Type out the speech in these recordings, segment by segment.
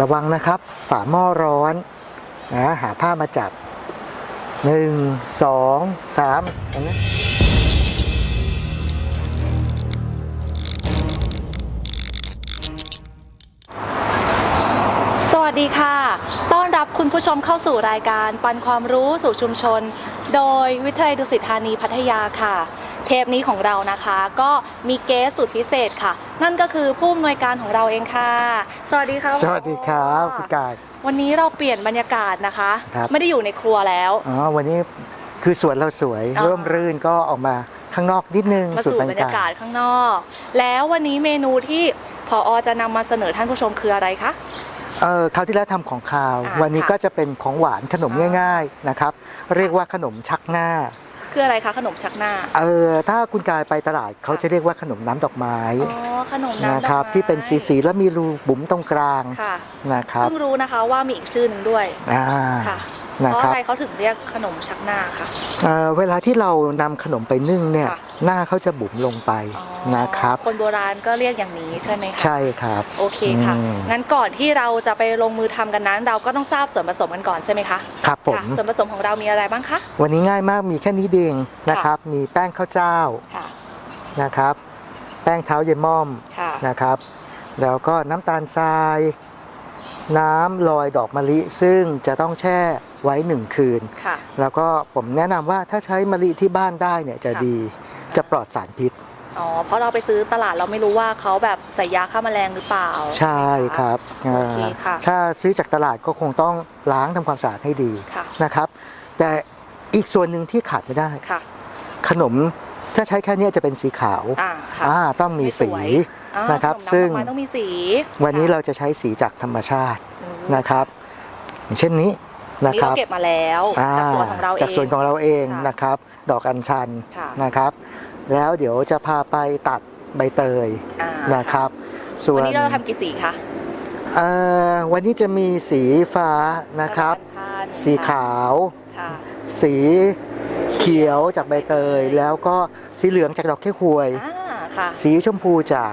ระวังนะครับ ฝาหม้อร้อนนะหาผ้ามาจับหนึ่งสองสามอย่างนี้สวัสดีค่ะ ต้อนรับคุณผู้ชมเข้าสู่รายการปันความรู้สู่ชุมชน โดยวิทยาลัยดุสิตธานีพัทยาค่ะ เทปนี้ของเรานะคะ ก็มีเกสสุดพิเศษค่ะ นั่นก็คือผู้อำนวยการของเราเองค่ะ สวัสดีค่ะสวัสดีครับคุณกาย วันนี้เราเปลี่ยนบรรยากาศนะคะ ครับ ไม่ได้อยู่ในครัวแล้ว อ๋อวันนี้คือสวนเราสวย อ่าร่มรื่นก็ออกมาข้างนอกนิดนึงมาสูตสู่รบบรรยากาศข้างนอก แล้ววันนี้เมนูที่พออจะนำมาเสนอท่านผู้ชมคืออะไรคะ เออคราวที่แล้วทำของคาว อ่าวันนี้ค่ะก็จะเป็นของหวานขนมอ่า ง่าย ๆนะครับ เรียกว่าขนมชักหน้า คืออะไรคะขนมชักหน้า เออถ้าคุณกายไปตลาดเขาจะเรียกว่าขนมน้ำดอกไม้อ๋อขนมน้ำดอกนะครับไม้ที่เป็นสีๆแล้วมีรูบุ๋มตรงกลางค่ะนะครับเพิ่งรู้นะคะว่ามีอีกชื่อหนึ่งด้วยอ่าค่ะ นะเพราะครับอะไรเขาถึงเรียกขนมชักหน้าคะเอ่อเวลาที่เรานำขนมไปนึ่งเนี่ย ค่ะ หน้าเขาจะบุ๋มลงไปอ๋อนะครับ คนโบราณก็เรียกอย่างนี้ใช่ไหมคะใช่ครับ โอเคค่ะ อืม งั้นก่อนที่เราจะไปลงมือทำกันนั้น เราก็ต้องทราบส่วนผสมกันก่อนใช่ไหมคะครับผม ค่ะส่วนผสมของเรามีอะไรบ้างคะ วันนี้ง่ายมากมีแค่นี้เองนะครับ มีแป้งข้าวเจ้าค่ะ นะครับ แป้งเท้าเยายม่อมค่ะ นะครับ แล้วก็น้ำตาลทราย น้ำลอยดอกมะลิซึ่งจะต้องแช่ไว้หนึ่งคืน ค่ะ แล้วก็ผมแนะนำว่าถ้าใช้มะลิที่บ้านได้เนี่ยจะค่ะ ดีจะปลอดสารพิษ อ๋อ เพราะเราไปซื้อตลาดเราไม่รู้ว่าเขาแบบใส่ยาฆ่าแมลงหรือเปล่า ใช่ไหมะครับโอเคอ่าค่ะ ถ้าซื้อจากตลาดก็คงต้องล้างทำความสะอาดให้ดีค่ะ นะครับ แต่อีกส่วนหนึ่งที่ขาดไม่ได้ ค่ะ ขนม ถ้าใช้แค่เนี้ยจะเป็นสีขาวอ่าค่ะอ่าต้องมีสีไม่สวยอ่านะครับ ขมซึ่งดอกไม้ต้องมีสีวันนี้ค่ะเราจะใช้สีจากธรรมชาติอืมนะครับอย่างเช่นนี้อันะนนี้คเรารับเก็บมาแล้วอ่าจากสวนของเราเอง จากสวนของเราเองค่ะนะครับ ดอกอัญชันค่ะ นะครับ แล้วเดี๋ยวจะพาไปตัดใบเตยอ่านะครับ ส่ววันนนี้เราทำกี่สีคะเอ่อวันนี้จะมีสีฟ้านะครับน้ำตาลสีขาว ค่ะ สีเขียวจากใบเตยแล้วก็ สีเหลืองจากดอกแค่หวย อ่าค่ะสีชมพูจาก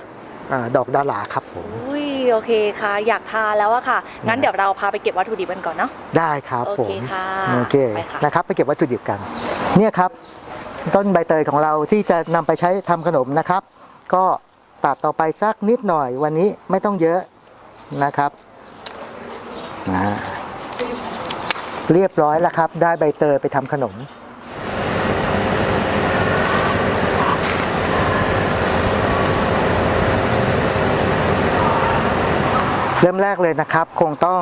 อาดอกดาราครับผม อุ้ยโอเคค่ะ อยากทานแล้วอะค่ะ งั้นเดี๋ยวเราพาไปเก็บวัตถุดิบกันก่อนเนาะ ได้ครับโอผเคมค่ะโอเคไปค่ะ นะครับ ไปเก็บวัตถุดิบกัน เนี่ยครับ ต้นใบเตยของเราที่จะนำไปใช้ทำขนมนะครับ ก็ตัดต่อไปสักนิดหน่อยวันนี้ไม่ต้องเยอะนะครับอ่าเรียบร้อยแล้วครับ ได้ใบเตยไปทำขนม เริ่มแรกเลยนะครับ คงต้อง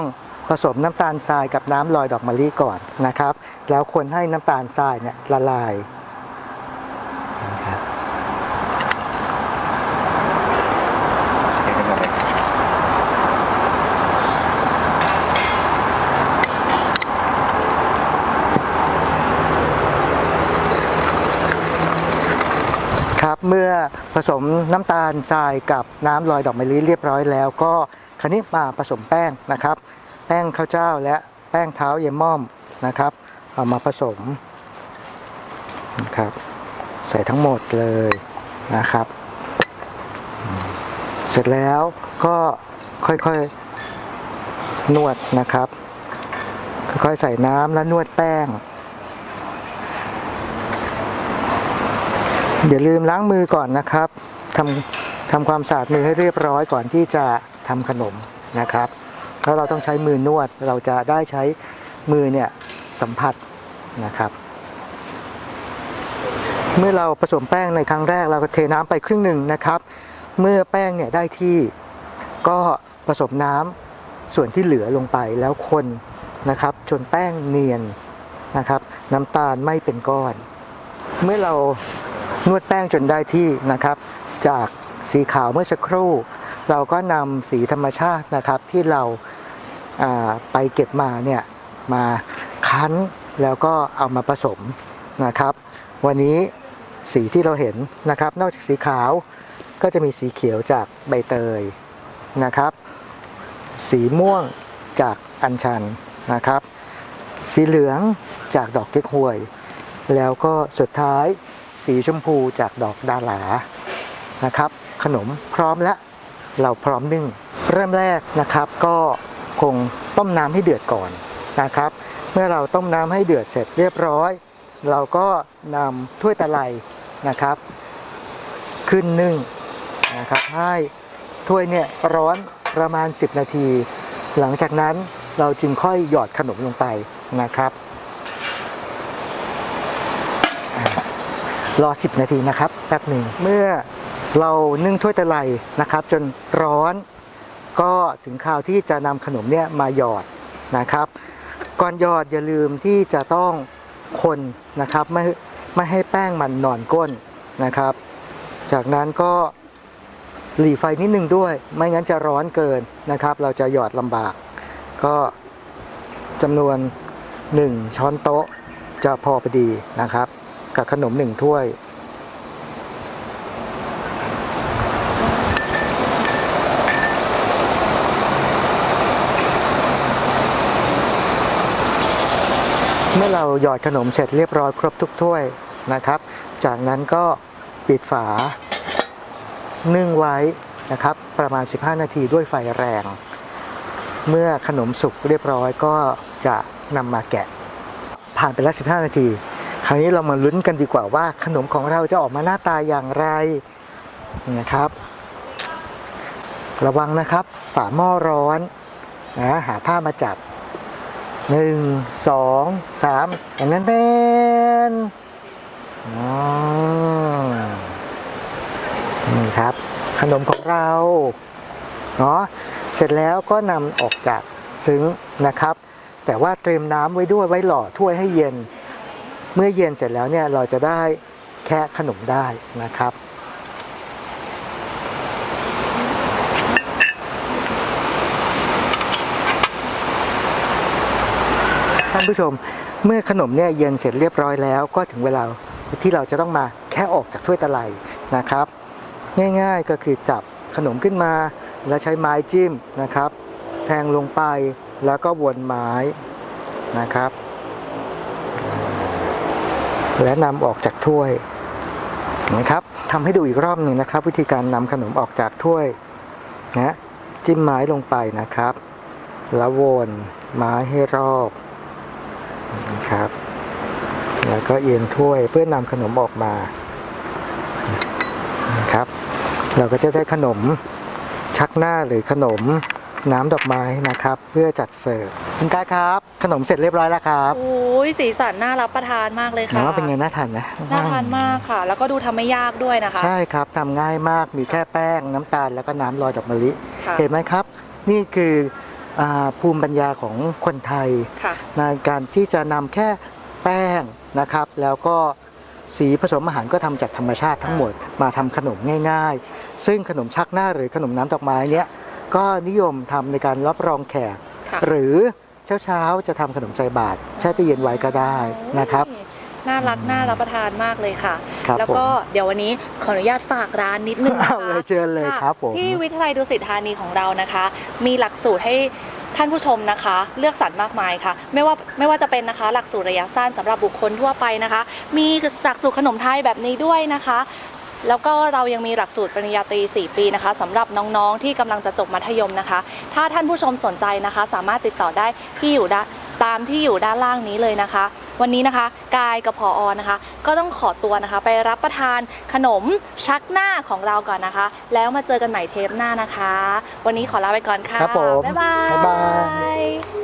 ผสมน้ำตาลทรายกับน้ำลอยดอกมะลิก่อนนะครับ แล้วคนให้น้ำตาลทรายเนี่ยละลายนะครับครับเมื่อผสมน้ำตาลทรายกับน้ำลอยดอกมะลิเรียบร้อยแล้วก็ คราวนี้มาผสมแป้งนะครับ แป้งข้าวเจ้าและแป้งเท้าเยม่อมนะครับ เอามาผสมนะครับ ใส่ทั้งหมดเลยนะครับ เสร็จแล้วก็ค่อยๆนวดนะครับ ค่อยๆใส่น้ำแล้วนวดแป้ง อย่าลืมล้างมือก่อนนะครับทำทำความสะอาดมือให้เรียบร้อยก่อนที่จะ ทำขนมนะครับแล้วเราต้องใช้มือนวดเราจะได้ใช้มือเนี่ยสัมผัสนะครับ เมื่อเราผสมแป้งในครั้งแรกเราก็เทน้ำไปครึ่งหนึ่งนะครับ เมื่อแป้งเนี่ยได้ที่ก็ผสมน้ำส่วนที่เหลือลงไปแล้วคนนะครับ จนแป้งเนียนนะครับ น้ำตาลไม่เป็นก้อน เมื่อเรานวดแป้งจนได้ที่นะครับ จากสีขาวเมื่อสักครู่ เราก็นำสีธรรมชาตินะครับที่เราาไปเก็บมาเนี่ยมาคั้นแล้วก็เอามาผสมนะครับ วันนี้สีที่เราเห็นนะครับ นอกจากสีขาวก็จะมีสีเขียวจากใบเตยนะครับ สีม่วงจากอัญชันนะครับ สีเหลืองจากดอกเก๊กฮวย แล้วก็สุดท้ายสีชมพูจากดอกดาหลานะครับ ขนมพร้อมแล้ว เราพร้อมนึ่ง เริ่มแรกนะครับก็คงต้มน้ำให้เดือดก่อนนะครับ เมื่อเราต้มน้ำให้เดือดเสร็จเรียบร้อย เราก็นำถ้วยตะไลนะครับ ขึ้นนึ่งนะครับให้ถ้วยเนี่ยร้อนประมาณ 10 นาที หลังจากนั้นเราจึงค่อยหยอดขนมลงไปนะครับรอ 10 นาทีนะครับแป๊บหนึ่งเมื่อ เรานึ่งถ้วยตะไลนะครับ จนร้อน ก็ถึงคราวที่จะนำขนมเนี่ยมาหยอดนะครับ ก่อนหยอดอย่าลืมที่จะต้องคนนะครับไม่ไม่ให้แป้งมันนอนก้นนะครับ จากนั้นก็หลีไฟนิดนึงด้วย ไม่งั้นจะร้อนเกินนะครับ เราจะหยอดลำบาก ก็จำนวน 1 ช้อนโต๊ะจะพอพอดีนะครับ กับขนม 1 ถ้วย เราหยอดขนมเสร็จเรียบร้อยครบทุกถ้วยนะครับ จากนั้นก็ปิดฝา นึ่งไว้นะครับ ประมาณ 15 นาทีด้วยไฟแรง เมื่อขนมสุกเรียบร้อยก็จะนำมาแกะ ผ่านไปแล้ว 15 นาที คราวนี้เรามาลุ้นกันดีกว่าว่า ขนมของเราจะออกมาหน้าตาอย่างไรนะครับ ระวังนะครับ ฝาหม้อร้อนนะหาผ้ามาจับ หนึ่งสองสามอย่างนั้นเป็นอ๋อนี่ครับ ขนมของเราเนาะเสร็จแล้วก็นำออกจากซึ้งนะครับ แต่ว่าเตรียมน้ำไว้ด้วยไว้หล่อถ้วยให้เย็น เมื่อเย็นเสร็จแล้วเนี่ยเราจะได้แค่ขนมได้นะครับ ท่านผู้ชม เมื่อขนมเนี่ยเย็นเสร็จเรียบร้อยแล้ว ก็ถึงเวลาที่เราจะต้องมาแค่ออกจากถ้วยตะไลนะครับ ง่ายๆก็คือจับขนมขึ้นมา แล้วใช้ไม้จิ้มนะครับ แทงลงไปแล้วก็วนไม้นะครับ และนำออกจากถ้วยนะครับทำให้ดูอีกรอบหนึ่งนะครับ วิธีการนำขนมออกจากถ้วยนะจิ้มไม้ลงไปนะครับ แล้ววนไม้ให้รอบ นะครับ แล้วก็เอียงถ้วยเพื่อนำขนมออกมานะครับ เราก็จะได้ขนมชักหน้าหรือขนมน้ำดอกไม้นะครับ เพื่อจัดเสิร์ฟคุณกายครับ ขนมเสร็จเรียบร้อยแล้วครับโอ้ยสีสันน่ารับประทานมากเลยเห็ค่ะนว่าเป็นไงน่าทานไหมน่าทานมากค่ะ แล้วก็ดูทำไม่ยากด้วยนะคะ ใช่ครับทำง่ายมากมีแค่แป้งน้ำตาลแล้วก็น้ำลอยดอกมะลิค่ะเห็นไหมครับ นี่คืออา ภูมิปัญญาของคนไทยค่ะในการที่จะนำแค่แป้งนะครับ แล้วก็สีผสมอาหารก็ทำจากธรรมชาติทั้งหมดมาทำขนมง่ายๆ ซึ่งขนมชักหน้าหรือขนมน้ำดอกไม้เนี้ยก็นิยมทำในการรับรองแขกค่ะหรือเช้าๆจะทำขนมใจบาทแช่ตู้เย็นไว้ก็ได้นะครับโอ้ย น่ารักน่ารับประทานมากเลยค่ะ ครับแล้วก็เดี๋ยววันนี้ขออนุญาตฝากร้านนิดนึงผมนะเอาคะเลยเชิญเลยะครับผม ที่วิทยาลัยดุสิตธานีของเรานะคะ มีหลักสูตรให้ท่านผู้ชมนะคะ เลือกสรรมากมายค่ะ ไม่ว่าไม่ว่าจะเป็นนะคะ หลักสูตรระยะสั้นสำหรับบุคคลทั่วไปนะคะ มีหลักสูตรขนมไทยแบบนี้ด้วยนะคะ แล้วก็เรายังมีหลักสูตรปริญญาตรี 4 ปีนะคะสำหรับน้องๆ ที่กำลังจะจบมัธยมนะคะ ถ้าท่านผู้ชมสนใจนะคะ สามารถติดต่อได้ที่อยู่ด้านตามที่อยู่ด้านล่างนี้เลยนะคะ วันนี้นะคะ กายกับพออนะคะ ก็ต้องขอตัวนะคะ ไปรับประทานขนมชักหน้าของเราก่อนนะคะ แล้วมาเจอกันใหม่เทปหน้านะคะ วันนี้ขอลาไปก่อนค่ะครับผมบ๊ายบายบ๊ายบาย